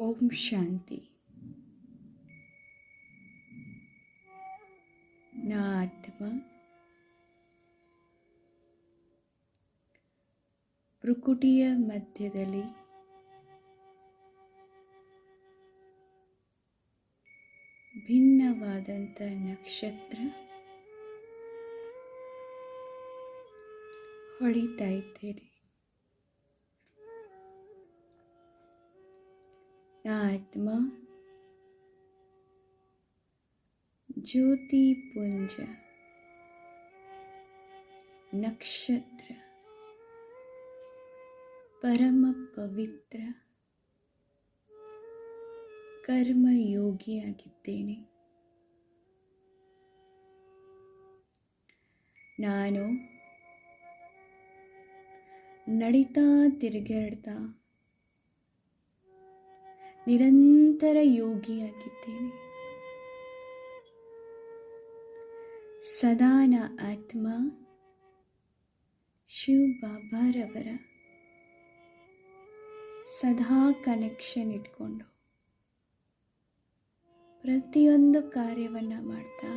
ಓಂ ಶಾಂತಿ. ನಾ ಆತ್ಮ ಭ್ರುಕುಟಿಯ ಮಧ್ಯದಲ್ಲಿ ಭಿನ್ನವಾದಂಥ ನಕ್ಷತ್ರ ಹೊಳಿತಾ ಇದ್ದೇನೆ ಆತ್ಮ ಜ್ಯೋತಿ ಪುಂಜ. ನಕ್ಷತ್ರ. ಪರಮ ಪವಿತ್ರ. ಕರ್ಮಯೋಗಿಯಾಗಿದ್ದೇನೆ. ನಾನು ನಡಿತಾ ತಿರುಗಾಡ್ತಾ ನಿರಂತರ ಯೋಗಿಯಾಗಿದ್ದೇನೆ. ಸದಾನ ಆತ್ಮ ಶಿವ ಬಾಬಾರವರ ಸದಾ ಕನೆಕ್ಷನ್ ಇಟ್ಕೊಂಡು ಪ್ರತಿಯೊಂದು ಕಾರ್ಯವನ್ನು ಮಾಡ್ತಾ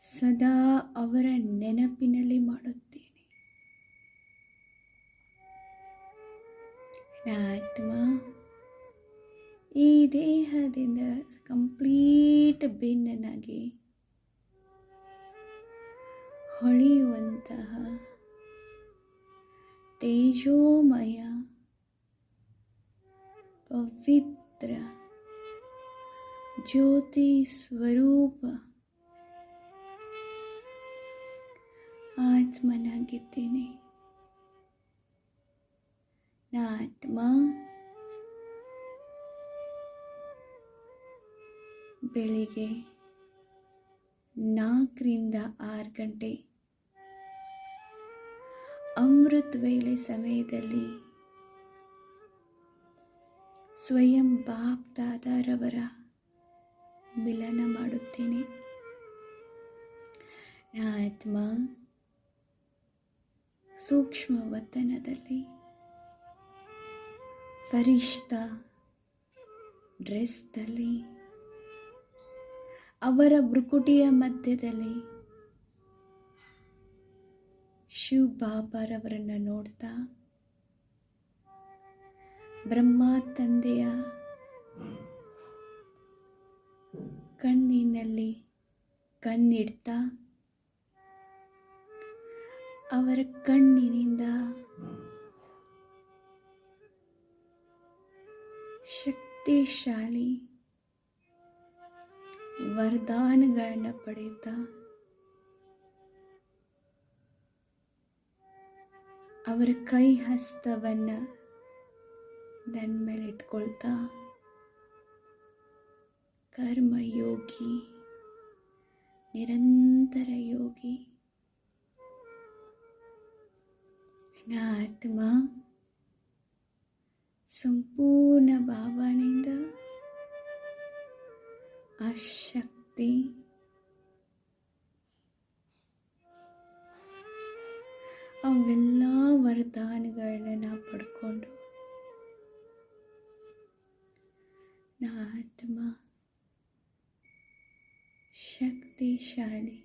ಸದಾ ಅವರ ನೆನಪಿನಲ್ಲಿ ಮಾಡುತ್ತೇನೆ. ಆತ್ಮ ಈ ದೇಹದಿಂದ ಕಂಪ್ಲೀಟ್ ಭಿನ್ನನಾಗಿ ಹೊಳೆಯುವಂತಹ ತೇಜೋಮಯ ಪವಿತ್ರ ಜ್ಯೋತಿ ಸ್ವರೂಪ ಆತ್ಮನಾಗಿದ್ದೇನೆ. ನಾ ಆತ್ಮ ಬೆಳಿಗ್ಗೆ ನಾಲ್ಕರಿಂದ ಆರು ಗಂಟೆ. ಅಮೃತ್ ವೇಳೆ ಸಮಯದಲ್ಲಿ ಸ್ವಯಂ ಬಾಪ್ ದಾದಾರವರ ಮಿಲನ ಮಾಡುತ್ತೇನೆ. ಆತ್ಮ ಸೂಕ್ಷ್ಮ ವತನದಲ್ಲಿ ಫರಿಷ್ಠ ಡ್ರೆಸ್ದಲ್ಲಿ ಅವರ ಬ್ರುಕುಟಿಯ ಮಧ್ಯದಲ್ಲಿ ಶಿವ್ ಬಾಬಾರವರನ್ನು ನೋಡ್ತಾ ಬ್ರಹ್ಮ ತಂದೆಯ ಕಣ್ಣಿನಲ್ಲಿ ಕಣ್ಣಿಡ್ತಾ ಅವರ ಕಣ್ಣಿನಿಂದ ಶಕ್ತಿಶಾಲಿ ವರದಾನಗಳನ್ನ ಪಡೆಯುತ್ತಾ ಅವರ ಕೈ ಹಸ್ತವನ್ನು ನನ್ನ ಮೇಲೆ ಇಟ್ಕೊಳ್ತಾ ಕರ್ಮಯೋಗಿ ನಿರಂತರ ಯೋಗಿ ಆತ್ಮ ಸಂಪೂರ್ಣ ಭಾವನೆಯಿಂದ ಆ ಶಕ್ತಿ ಅವೆಲ್ಲ ವರದಾನಗಳನ್ನ ನಾ ಪಡ್ಕೊಂಡು ನಾ ಆತ್ಮ ಶಕ್ತಿಶಾಲಿ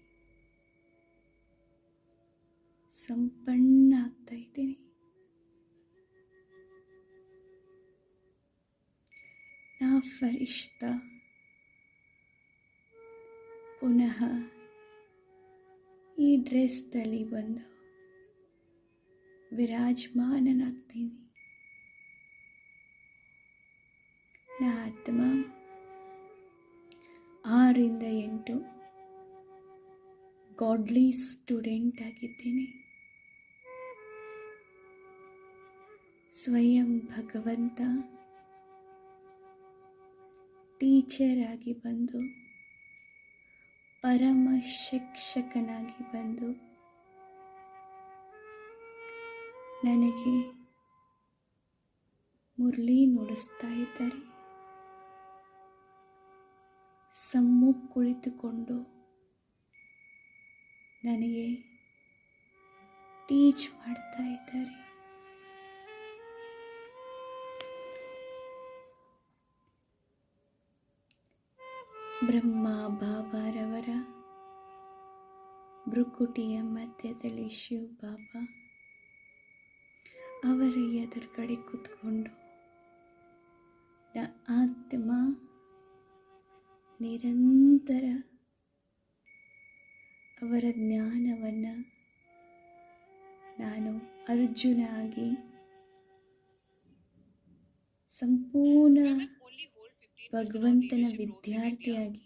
ಸಂಪನ್ನ ಫರಿಷ್ಠ ಪುನಃ ಈ ಡ್ರೆಸ್ದಲ್ಲಿ ಬಂದು ವಿರಾಜಮಾನನಾಗ್ತೀನಿ ನಾ ಆತ್ಮ ಆರಿಂದ ಎಂಟು ಗಾಡ್ಲಿ ಸ್ಟೂಡೆಂಟ್ ಆಗಿದ್ದೀನಿ ಸ್ವಯಂ ಭಗವಂತ ಟೀಚರ್ ಆಗಿ ಬಂದು, ಪರಮ ಶಿಕ್ಷಕನಾಗಿ ಬಂದು, ನನಗೆ ಮುರಳಿ ನುಡಿಸ್ತಾ ಇದ್ದಾರೆ. ಸಮ್ಮು ಕುಳಿತುಕೊಂಡು ನನಗೆ ಟೀಚ್ ಮಾಡ್ತಾ ಇದ್ದಾರೆ. ಬ್ರಹ್ಮ ಬಾಬಾರವರ ಭ್ರುಕುಟಿಯ ಮಧ್ಯದಲ್ಲಿ ಶಿವ ಬಾಬಾ ಅವರ ಎದುರುಗಡೆ ಕೂತ್ಕೊಂಡು ಆತ್ಮ ನಿರಂತರ ಅವರ ಜ್ಞಾನವನ್ನು ನಾನು ಅರ್ಜುನಾಗಿ ಸಂಪೂರ್ಣ ಭಗವಂತನ ವಿದ್ಯಾರ್ಥಿಯಾಗಿ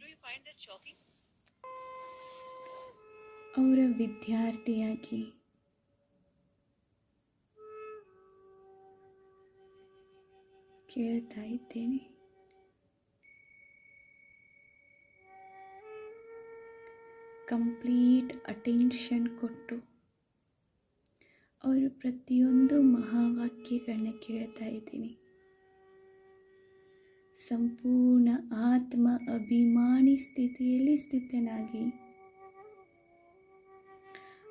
ಅವರ ವಿದ್ಯಾರ್ಥಿಯಾಗಿ ಕೇಳ್ತಾ ಇದ್ದೇನೆ. ಕಂಪ್ಲೀಟ್ ಅಟೆನ್ಷನ್ ಕೊಟ್ಟು ಅವರು ಪ್ರತಿಯೊಂದು ಮಹಾವಾಕ್ಯಗಳನ್ನ ಕೇಳ್ತಾ ಇದ್ದೀನಿ. ಸಂಪೂರ್ಣ ಆತ್ಮ ಅಭಿಮಾನಿ ಸ್ಥಿತಿಯಲ್ಲಿ ಸ್ಥಿತನಾಗಿ.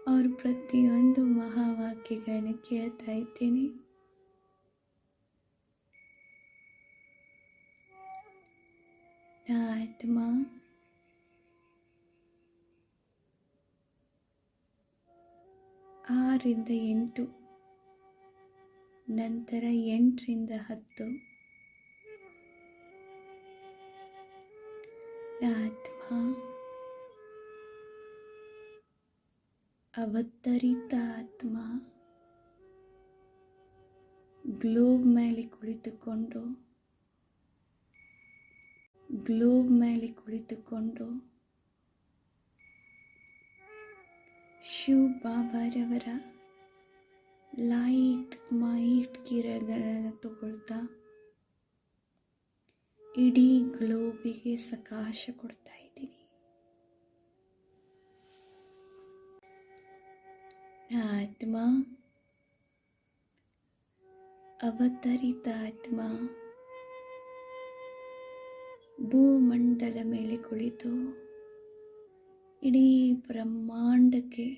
ಅವರು ಪ್ರತಿಯೊಂದು ಮಹಾವಾಕ್ಯಗಳನ್ನು ಕೇಳ್ತಾ ಇದ್ದೇನೆ. ಆತ್ಮ. ಆರಿಂದ ಎಂಟು, ನಂತರ ಎಂಟರಿಂದ ಹತ್ತು. ಆತ್ಮ ಅವತರಿತ ಆತ್ಮ ಗ್ಲೋಬ್ ಮೇಲೆ ಕುಳಿತುಕೊಂಡು, ಗ್ಲೋಬ್ ಮೇಲೆ ಕುಳಿತುಕೊಂಡು ಶಿವ ಬಾಬಾರವರ ಲೈಟ್ ಮೈಟ್ ಕಿರಣಗಳನ್ನು ತಗೊಳ್ತಾ ಇಡೀ ಗ್ಲೋಬಿಗೆ ಸಕಾಶ ಕೊಡ್ತಾ ಇದ್ದೀನಿ. ಆತ್ಮ ಅವತರಿತ ಆತ್ಮ ಭೂಮಂಡಲ ಮೇಲೆ ಕುಳಿತು ಇಡೀ ಬ್ರಹ್ಮಾಂಡಕ್ಕೆ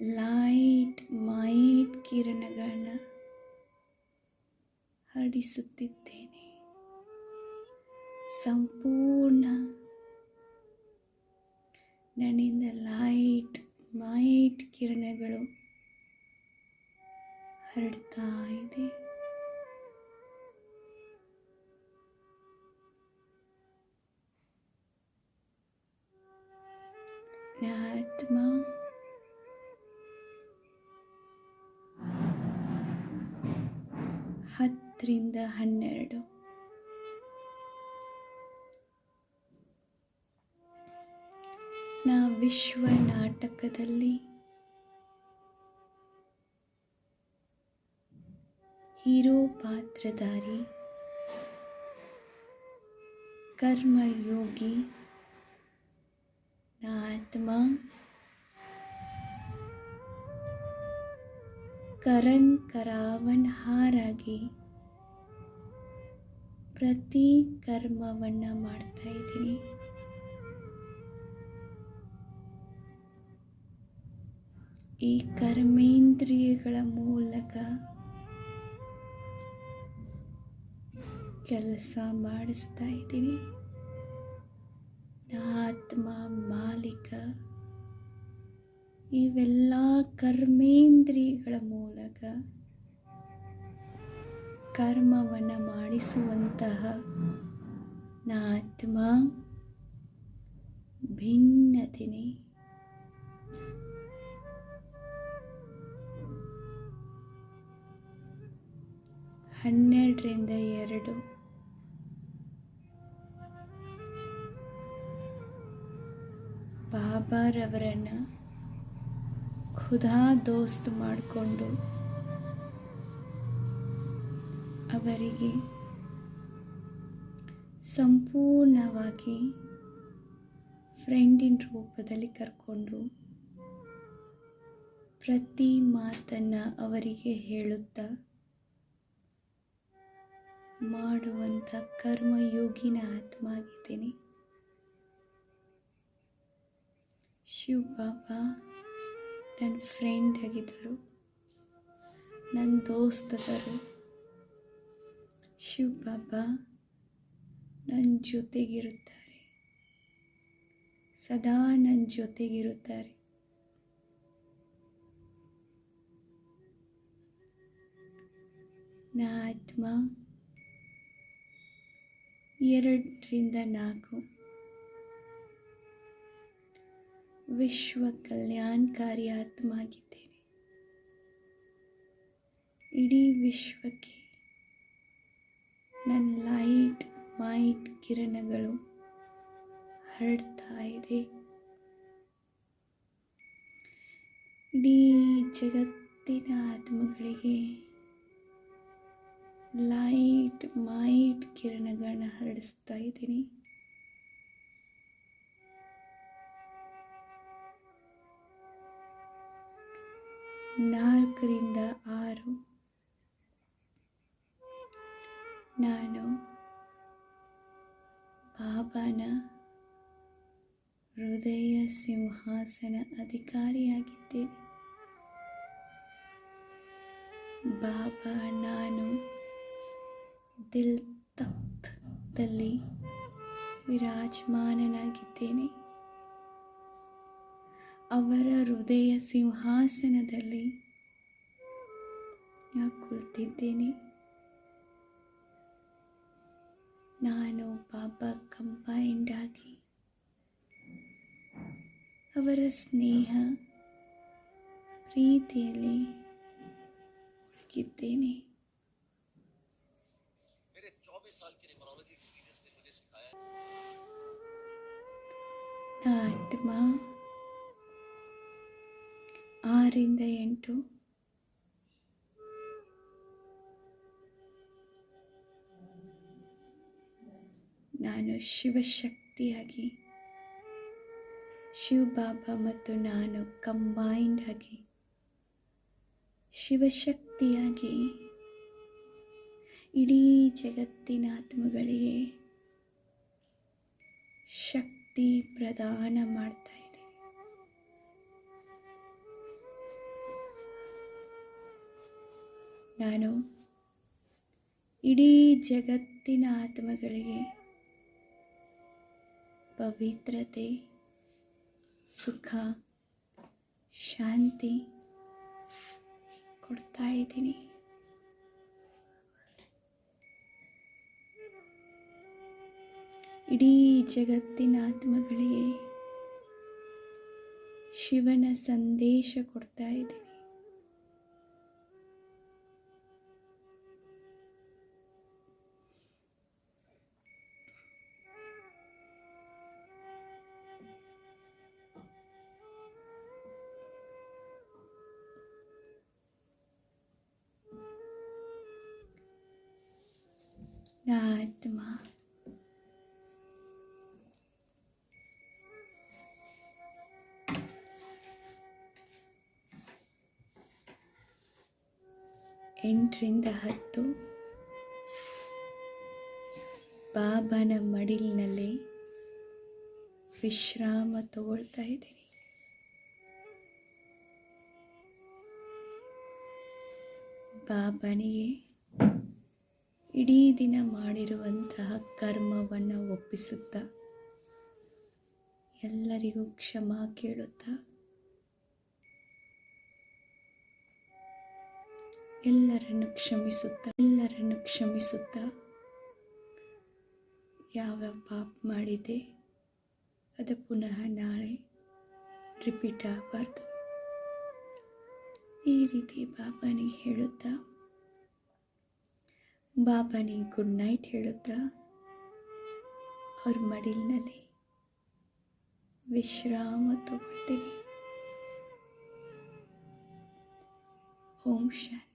ಲೈಟ್ ಮೈಟ್ ಕಿರಣಗಳನ್ನ ಹರಡಿಸುತ್ತಿದ್ದೇನೆ ಸಂಪೂರ್ಣ. ನನ್ನಿಂದ ಲೈಟ್ ಮೈಟ್ ಕಿರಣಗಳು ಹರಡ್ತಾ ಇದೆ. ಆತ್ಮ ಹತ್ತರಿಂದ ಹನ್ನೆರಡು. ವಿಶ್ವ ನಾಟಕದಲ್ಲಿ ಹೀರೋ ಪಾತ್ರಧಾರಿ ಕರ್ಮಯೋಗಿ ಆತ್ಮ ಕರಣ್ ಕರಾವನ್ ಹಾರಾಗಿ ಪ್ರತಿ ಕರ್ಮವನ್ನು ಮಾಡ್ತಾ ಇದ್ದೀನಿ. ಈ ಕರ್ಮೇಂದ್ರಿಯಗಳ ಮೂಲಕ ಕೆಲಸ ಮಾಡಿಸ್ತಾ ಇದ್ದೀನಿ. ಆತ್ಮ ಮಾಲೀಕ. ಇವೆಲ್ಲ ಕರ್ಮೇಂದ್ರಿಯಗಳ ಮೂಲಕ ಕರ್ಮವನ್ನು ಮಾಡಿಸುವಂತಹ ನಾತ್ಮ ಭಿನ್ನತಿನಿ. ಹನ್ನೆರಡರಿಂದ ಎರಡು. ಬಾಬಾರವರನ್ನು ಖುದಾ ದೋಸ್ತ್ ಮಾಡಿಕೊಂಡು ಅವರಿಗೆ ಸಂಪೂರ್ಣವಾಗಿ ಫ್ರೆಂಡಿನ ರೂಪದಲ್ಲಿ ಕರ್ಕೊಂಡು ಪ್ರತಿ ಮಾತನ್ನು ಅವರಿಗೆ ಹೇಳುತ್ತಾ ಮಾಡುವಂಥ ಕರ್ಮಯೋಗಿನ ಆತ್ಮ ಆಗಿದ್ದೀನಿ ಶಿವ ಬಾಬಾ ನನ್ನ ಫ್ರೆಂಡ್ ಆಗಿದ್ದರು. ನನ್ನ ದೋಸ್ತದರು ಶಿವ ಬಾಬಾ ನನ್ನ ಜೊತೆಗಿರುತ್ತಾರೆ. ಸದಾ ನನ್ನ ಜೊತೆಗಿರುತ್ತಾರೆ. ನಾ ಆತ್ಮ ಎರಡರಿಂದ ನಾಲ್ಕು. ವಿಶ್ವ ಕಲ್ಯಾಣಕಾರಿ ಆತ್ಮ ಆಗಿದ್ದೇನೆ ಇಡೀ ವಿಶ್ವಕ್ಕೆ ನನ್ನ ಲೈಟ್, ಮೈಟ್ ಕಿರಣಗಳು ಹರಡ್ತಾ ಇದೆ ಇಡೀ ಜಗತ್ತಿನ ಆತ್ಮಗಳಿಗೆ ಲೈಟ್ ಮೈಟ್ ಕಿರಣಗಳನ್ನ ಹರಡಿಸ್ತಾ ಇದ್ದೀನಿ. ನಾಲ್ಕರಿಂದ ಆರು. ನಾನು ಬಾಬಾನ ಹೃದಯ ಸಿಂಹಾಸನ ಅಧಿಕಾರಿಯಾಗಿದ್ದೇನೆ. ಬಾಬಾ ನಾನು ದಿಲ್ ತಖ್ತದಲ್ಲಿ ವಿರಾಜಮಾನನಾಗಿದ್ದೇನೆ. ಅವರ ಹೃದಯ ಸಿಂಹಾಸನದಲ್ಲಿ ಕುಳಿತಿದ್ದೇನೆ. ನಾನು ಬಾಬಾ ಕಂಬೈಂಡ್ ಆಗಿ ಅವರ ಸ್ನೇಹ ಪ್ರೀತಿಯಲ್ಲಿ ಮುಳುಗಿದ್ದೇನೆ. ಆತ್ಮ ಆರಿಂದ ಎಂಟು. ನಾನು ಶಿವಶಕ್ತಿಯಾಗಿ ಶಿವಬಾಬಾ ಮತ್ತು ನಾನು ಕಂಬೈಂಡ್ ಆಗಿ ಶಿವಶಕ್ತಿಯಾಗಿ ಇಡೀ ಜಗತ್ತಿನ ಆತ್ಮಗಳಿಗೆ ಶಕ್ತಿ ಪ್ರದಾನ ಮಾಡ್ತಾ ನಾನು ಇಡೀ ಜಗತ್ತಿನ ಆತ್ಮಗಳಿಗೆ ಪವಿತ್ರತೆ ಸುಖ ಶಾಂತಿ ಕೊಡ್ತಾ ಇದ್ದೀನಿ. ಇಡೀ ಜಗತ್ತಿನ ಆತ್ಮಗಳಿಗೆ ಶಿವನ ಸಂದೇಶ ಕೊಡ್ತಾ ಇದ್ದೀನಿ ಎಂಟರಿಂದ ಹತ್ತು. ಬಾಬನ ಮಡಿಲಿನಲ್ಲಿ ವಿಶ್ರಾಮ ತಗೊಳ್ತಾ ಇದ್ದೀನಿ. ಬಾಬನಿಗೆ ಇಡೀ ದಿನ ಮಾಡಿರುವಂತಹ ಕರ್ಮವನ್ನು ಒಪ್ಪಿಸುತ್ತಾ ಎಲ್ಲರಿಗೂ ಕ್ಷಮಾ ಕೇಳುತ್ತಾ ಎಲ್ಲರನ್ನು ಕ್ಷಮಿಸುತ್ತಾ ಎಲ್ಲರನ್ನು ಕ್ಷಮಿಸುತ್ತಾ ಯಾವ ಪಾಪ ಮಾಡಿದೆ ಅದು ಪುನಃ ನಾಳೆ ರಿಪೀಟ್ ಆಗಬಾರ್ದು. ಈ ರೀತಿ ಬಾಬನಿಗೆ ಹೇಳುತ್ತಾ ಬಾಬನಿಗೆ ಗುಡ್ ನೈಟ್ ಹೇಳುತ್ತಾ, ಅವ್ರ ಮಡಿಲಿನಲ್ಲಿ ವಿಶ್ರಾಮ ತಗೊಳ್ತೀನಿ. ಓಂ ಶಾಂತಿ.